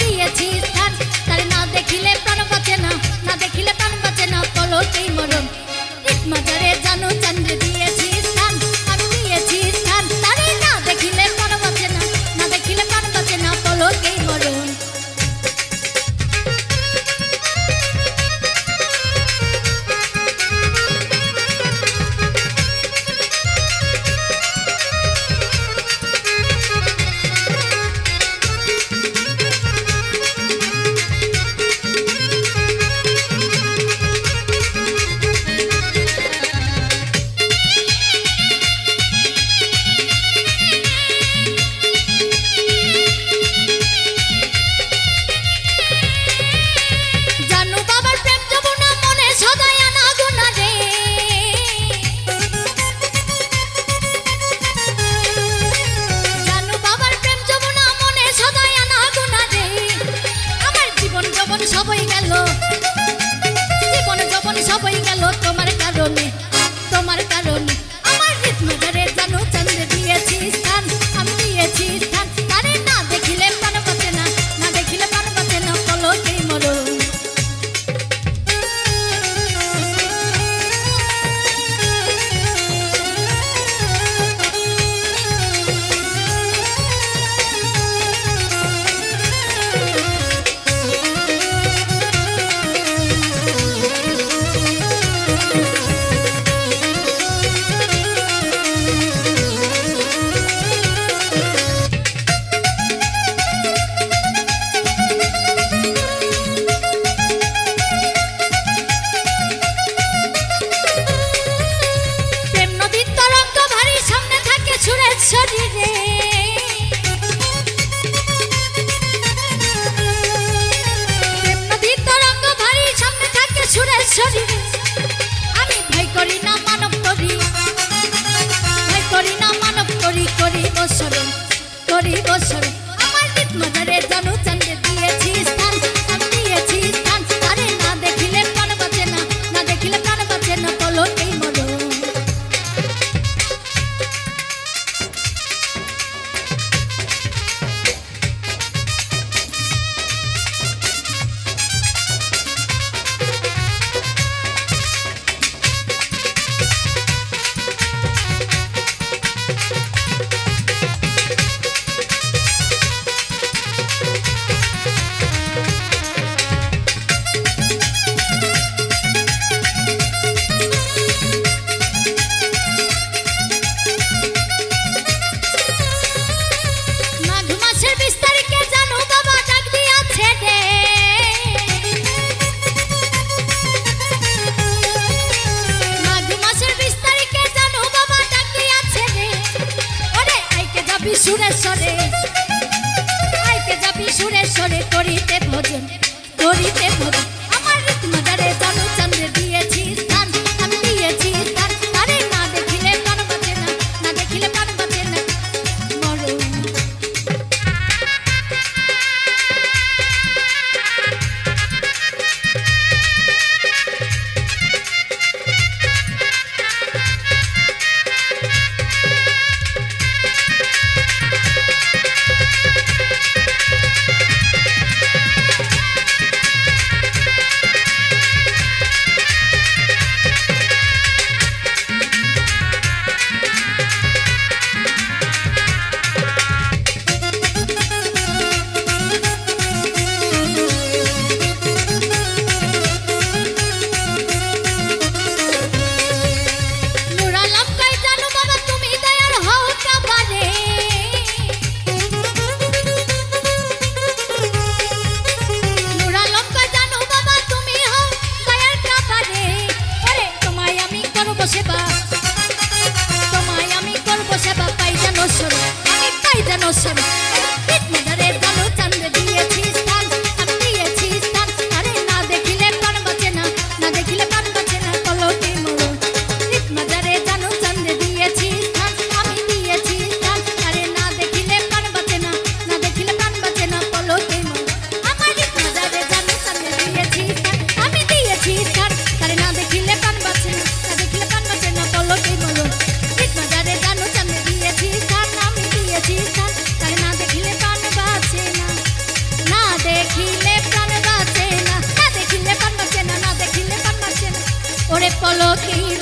দিয়েছি মাজারে সবই গেল। জীবন যবন সবই গেল শরীরে। নদীর তরঙ্গ ভারী সামনে থাকে সুরের শরীরে। আমি ভয় করি না মানব করি। ভয় করি না মানব করি করি বসরণ করি বসরণ ধরে তরিতে ভোজন তরিতে ভোজন। পলকের